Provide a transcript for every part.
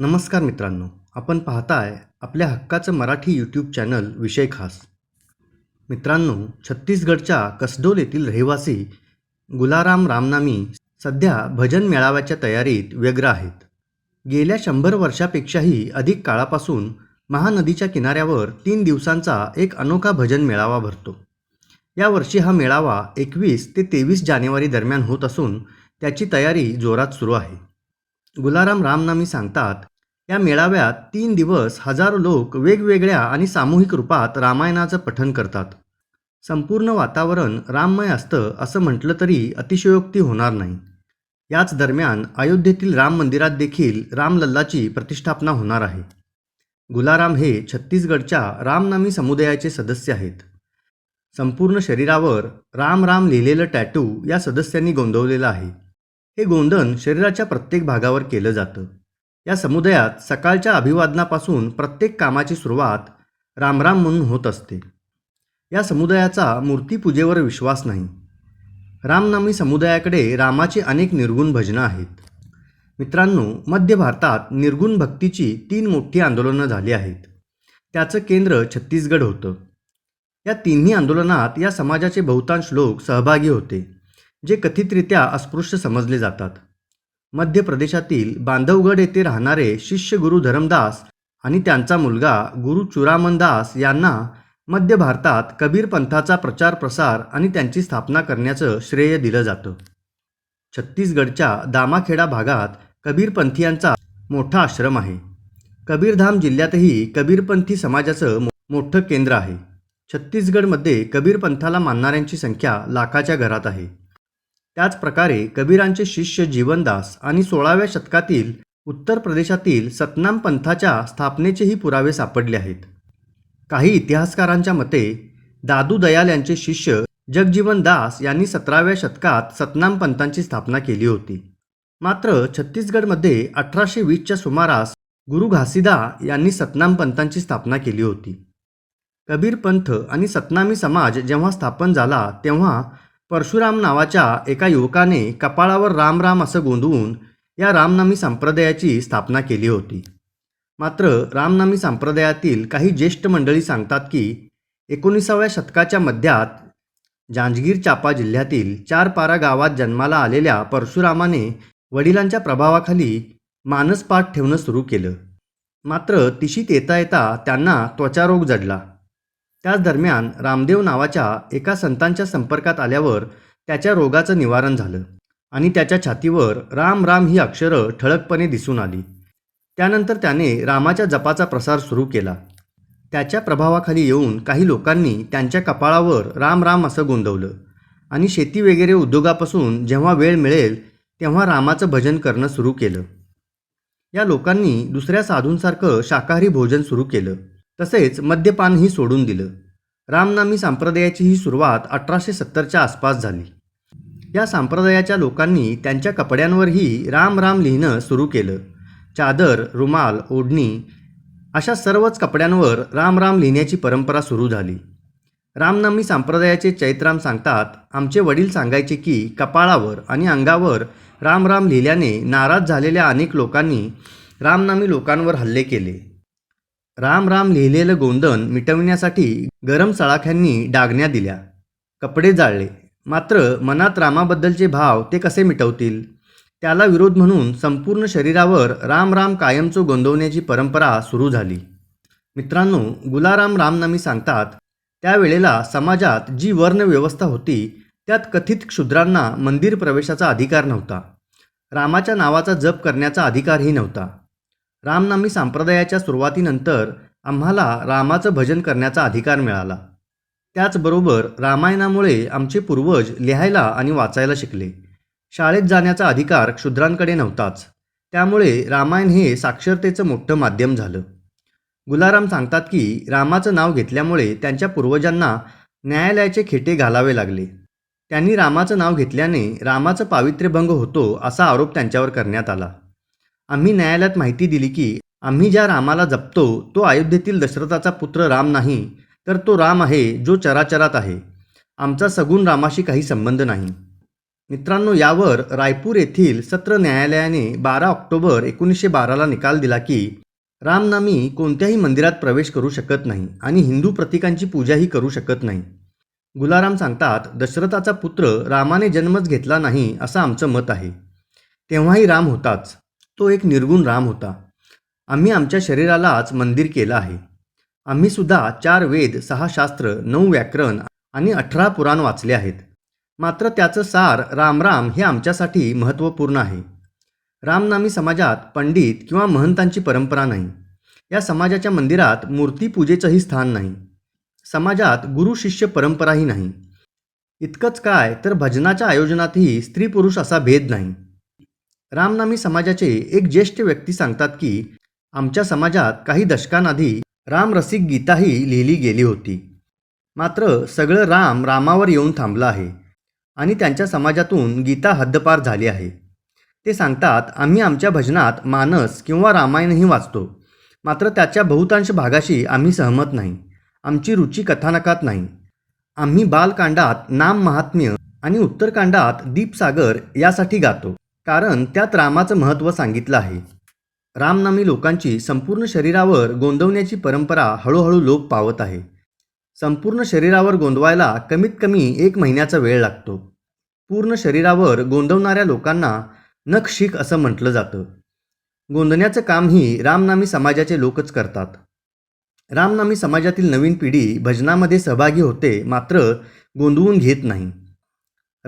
नमस्कार मित्रांनो आपण पाहताय आपल्या हक्काचं मराठी यूट्यूब चॅनल विषय खास. मित्रांनो छत्तीसगडच्या कसडोल येथील रहिवासी गुलाराम रामनामी सध्या भजन मेळाव्याच्या तयारीत व्यग्र आहेत. गेल्या शंभर वर्षापेक्षाही अधिक काळापासून महानदीच्या किनाऱ्यावर तीन दिवसांचा एक अनोखा भजन मेळावा भरतो. यावर्षी हा मेळावा एकवीस ते तेवीस जानेवारी दरम्यान होत असून त्याची तयारी जोरात सुरू आहे. गुलाराम रामनामी सांगतात या मेळाव्यात तीन दिवस हजारो लोक वेगवेगळ्या आणि सामूहिक रूपात रामायणाचं पठण करतात. संपूर्ण वातावरण राममय असतं असं म्हटलं तरी अतिशयोक्ती होणार नाही. याच दरम्यान अयोध्येतील राम मंदिरात देखील रामलल्लाची प्रतिष्ठापना होणार आहे. गुलाराम हे छत्तीसगडच्या रामनामी समुदायाचे सदस्य आहेत. संपूर्ण शरीरावर राम राम लिहिलेलं टॅटू या सदस्यांनी गोंदवलेलं आहे. हे गोंधन शरीराच्या प्रत्येक भागावर केलं जातं. या समुदायात सकाळच्या अभिवादनापासून प्रत्येक कामाची सुरुवात रामराम म्हणून होत असते. या समुदायाचा मूर्तीपूजेवर विश्वास नाही. रामनामी समुदायाकडे रामाची अनेक निर्गुण भजनं आहेत. मित्रांनो मध्य भारतात निर्गुण भक्तीची तीन मोठी आंदोलनं झाली आहेत. त्याचं केंद्र छत्तीसगड होतं. या तिन्ही आंदोलनात या समाजाचे बहुतांश लोक सहभागी होते. जे कथितरित्या अस्पृश्य समजले जातात. मध्य प्रदेशातील बांधवगड येथे राहणारे शिष्य गुरु धरमदास आणि त्यांचा मुलगा गुरु चुरामनदास यांना मध्य भारतात कबीर पंथाचा प्रचार प्रसार आणि त्यांची स्थापना करण्याचं श्रेय दिलं जातं. छत्तीसगडच्या दामाखेडा भागात कबीरपंथीयांचा मोठा आश्रम आहे. कबीरधाम जिल्ह्यातही कबीरपंथी समाजाचं मोठं केंद्र आहे. छत्तीसगडमध्ये कबीरपंथाला मानणाऱ्यांची संख्या लाखाच्या घरात आहे. त्याचप्रकारे कबीरांचे शिष्य जीवनदास आणि सोळाव्या शतकातील उत्तर प्रदेशातील सतनाम पंथाच्या स्थापनेचेही पुरावे सापडले आहेत. काही इतिहासकारांच्या मते दादू दयाल यांचे शिष्य जगजीवन दास यांनी सतराव्या शतकात सतनाम पंथांची स्थापना केली होती. मात्र छत्तीसगडमध्ये अठराशे वीसच्या सुमारास गुरु घासीदा यांनी सतनाम पंथांची स्थापना केली होती. कबीर पंथ आणि सतनामी समाज जेव्हा स्थापन झाला तेव्हा परशुराम नावाच्या एका युवकाने कपाळावर राम राम असं गोंधवून या रामनामी संप्रदायाची स्थापना केली होती. मात्र रामनामी संप्रदायातील काही ज्येष्ठ मंडळी सांगतात की एकोणीसाव्या शतकाच्या मध्यात जांजगीर चापा जिल्ह्यातील चारपारा गावात जन्माला आलेल्या परशुरामाने वडिलांच्या प्रभावाखाली मानसपाठ ठेवणं सुरू केलं. मात्र तिशीत येता येता त्यांना त्वचारोग जडला. त्याच दरम्यान रामदेव नावाच्या एका संतांच्या संपर्कात आल्यावर त्याच्या रोगाचं निवारण झालं आणि त्याच्या छातीवर राम राम ही अक्षरं ठळकपणे दिसून आली. त्यानंतर त्याने रामाच्या जपाचा प्रसार सुरू केला. त्याच्या प्रभावाखाली येऊन काही लोकांनी त्यांच्या कपाळावर राम राम असं गोंदवलं आणि शेती वगैरे उद्योगापासून जेव्हा वेळ मिळेल तेव्हा रामाचं भजन करणं सुरू केलं. या लोकांनी दुसऱ्या साधूंसारखं शाकाहारी भोजन सुरू केलं. तसेच मद्यपानही सोडून दिलं. रामनामी संप्रदायाची ही सुरुवात अठराशे सत्तरच्या आसपास झाली. या संप्रदायाच्या लोकांनी त्यांच्या कपड्यांवरही राम राम लिहिणं सुरू केलं. चादर रुमाल ओढणी अशा सर्वच कपड्यांवर राम राम लिहिण्याची परंपरा सुरू झाली. रामनामी संप्रदायाचे चैत्राम सांगतात आमचे वडील सांगायचे की कपाळावर आणि अंगावर राम राम लिहिल्याने नाराज झालेल्या अनेक लोकांनी रामनामी लोकांवर हल्ले केले. राम राम लिहिलेलं गोंधन मिटविण्यासाठी गरम सळाख्यांनी डागण्या दिल्या. कपडे जाळले. मात्र मनात रामाबद्दलचे भाव ते कसे मिटवतील? त्याला विरोध म्हणून संपूर्ण शरीरावर राम राम कायमचो गोंदवण्याची परंपरा सुरू झाली. मित्रांनो गुलाराम रामनामी सांगतात त्यावेळेला समाजात जी वर्ण व्यवस्था होती त्यात कथित क्षुद्रांना मंदिर प्रवेशाचा अधिकार नव्हता. रामाच्या नावाचा जप करण्याचा अधिकारही नव्हता. रामनामी संप्रदायाच्या सुरुवातीनंतर आम्हाला रामाचं भजन करण्याचा अधिकार मिळाला. त्याचबरोबर रामायणामुळे आमचे पूर्वज लिहायला आणि वाचायला शिकले. शाळेत जाण्याचा अधिकार क्षुद्रांकडे नव्हताच. त्यामुळे रामायण हे साक्षरतेचं मोठं माध्यम झालं. गुलाराम सांगतात की रामाचं नाव घेतल्यामुळे त्यांच्या पूर्वजांना न्यायालयाचे खेटे घालावे लागले. त्यांनी रामाचं नाव घेतल्याने रामाचं पावित्र्यभंग होतो असा आरोप त्यांच्यावर करण्यात आला. आम्ही न्यायालयात माहिती दिली की आम्ही ज्या रामाला जपतो तो अयोध्येतील दशरथाचा पुत्र राम नाही तर तो राम आहे जो चराचरात आहे. आमचा सगुण रामाशी काही संबंध नाही. मित्रांनो यावर रायपूर येथील सत्र न्यायालयाने बारा ऑक्टोबर एकोणीसशे बाराला निकाल दिला की रामनामी कोणत्याही मंदिरात प्रवेश करू शकत नाही आणि हिंदू प्रतीकांची पूजाही करू शकत नाही. गुलाराम सांगतात दशरथाचा पुत्र रामाने जन्मच घेतला नाही असं आमचं मत आहे. तेव्हाही राम होताच. तो एक निर्गुण राम होता. आम्ही आमच्या शरीरालाच मंदिर केलं आहे. आम्ही सुद्धा चार वेद सहा शास्त्र नऊ व्याकरण आणि अठरा पुराण वाचले आहेत. मात्र त्याचं सार रामराम हे आमच्यासाठी महत्त्वपूर्ण आहे. रामनामी समाजात पंडित किंवा महंतांची परंपरा नाही. या समाजाच्या मंदिरात मूर्तीपूजेचंही स्थान नाही. समाजात गुरु शिष्य परंपराही नाही. इतकंच काय तर भजनाच्या आयोजनातही स्त्री पुरुष असा भेद नाही. रामनामी समाजाचे एक ज्येष्ठ व्यक्ती सांगतात की आमच्या समाजात काही दशकांआधी रामरसिक गीताही लिहिली गेली होती. मात्र सगळं राम रामावर येऊन थांबलं आहे आणि त्यांच्या समाजातून गीता हद्दपार झाली आहे. ते सांगतात आम्ही आमच्या भजनात मानस किंवा रामायणही वाचतो. मात्र त्याच्या बहुतांश भागाशी आम्ही सहमत नाही. आमची रुची कथानकात नाही. आम्ही बालकांडात नाम महात्म्य आणि उत्तरकांडात दीपसागर यासाठी गातो. कारण त्यात रामाचं महत्त्व सांगितलं आहे. रामनामी लोकांची संपूर्ण शरीरावर गोंदवण्याची परंपरा हळूहळू लोप पावत आहे. संपूर्ण शरीरावर गोंदवायला कमीत कमी एक महिन्याचा वेळ लागतो. पूर्ण शरीरावर गोंदवणाऱ्या लोकांना नख शीख असं म्हटलं जातं. गोंदण्याचं कामही रामनामी समाजाचे लोकच करतात. रामनामी समाजातील नवीन पिढी भजनामध्ये सहभागी होते मात्र गोंदवून घेत नाही.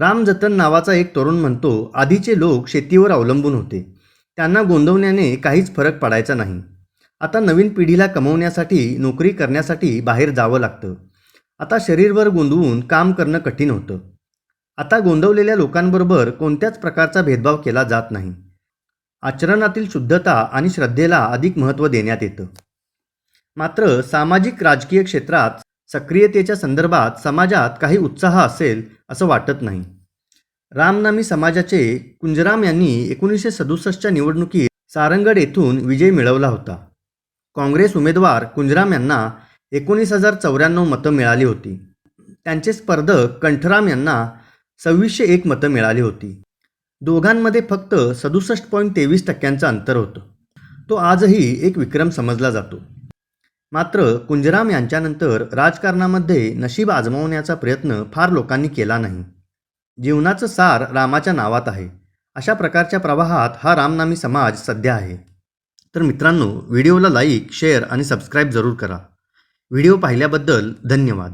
राम जतन नावाचा एक तरुण म्हणतो आधीचे लोक शेतीवर अवलंबून होते. त्यांना गोंदवण्याने काहीच फरक पडायचा नाही. आता नवीन पिढीला कमवण्यासाठी नोकरी करण्यासाठी बाहेर जावं लागतं. आता शरीरभर गोंदवून काम करणं कठीण होतं. आता गोंदवलेल्या लोकांबरोबर कोणत्याच प्रकारचा भेदभाव केला जात नाही. आचरणातील शुद्धता आणि श्रद्धेला अधिक महत्त्व देण्यात येतं. मात्र सामाजिक राजकीय क्षेत्रात सक्रियतेच्या संदर्भात समाजात काही उत्साह असेल असं वाटत नाही. रामनामी समाजाचे कुंजराम यांनी एकोणीसशे सदुसष्टच्या निवडणुकीत सारंगड येथून विजय मिळवला होता. काँग्रेस उमेदवार कुंजराम यांना एकोणीस हजार चौऱ्याण्णव मतं मिळाली होती. त्यांचे स्पर्धक कंठराम यांना सव्वीसशे एक मतं मिळाली होती. दोघांमध्ये फक्त सदुसष्ट पॉईंट तेवीस टक्क्यांचं अंतर होतं. तो आजही एक विक्रम समजला जातो. मात्र कुंजराम यांच्यानंतर राजकारणामध्ये नशीब आजमावण्याचा प्रयत्न फार लोकांनी केला नाही. जीवनाचं सार रामाच्या नावात आहे. अशा प्रकारच्या प्रवाहात हा रामनामी समाज सध्या आहे. तर मित्रांनो व्हिडिओला लाईक शेअर आणि सबस्क्राईब जरूर करा. व्हिडिओ पाहिल्याबद्दल धन्यवाद.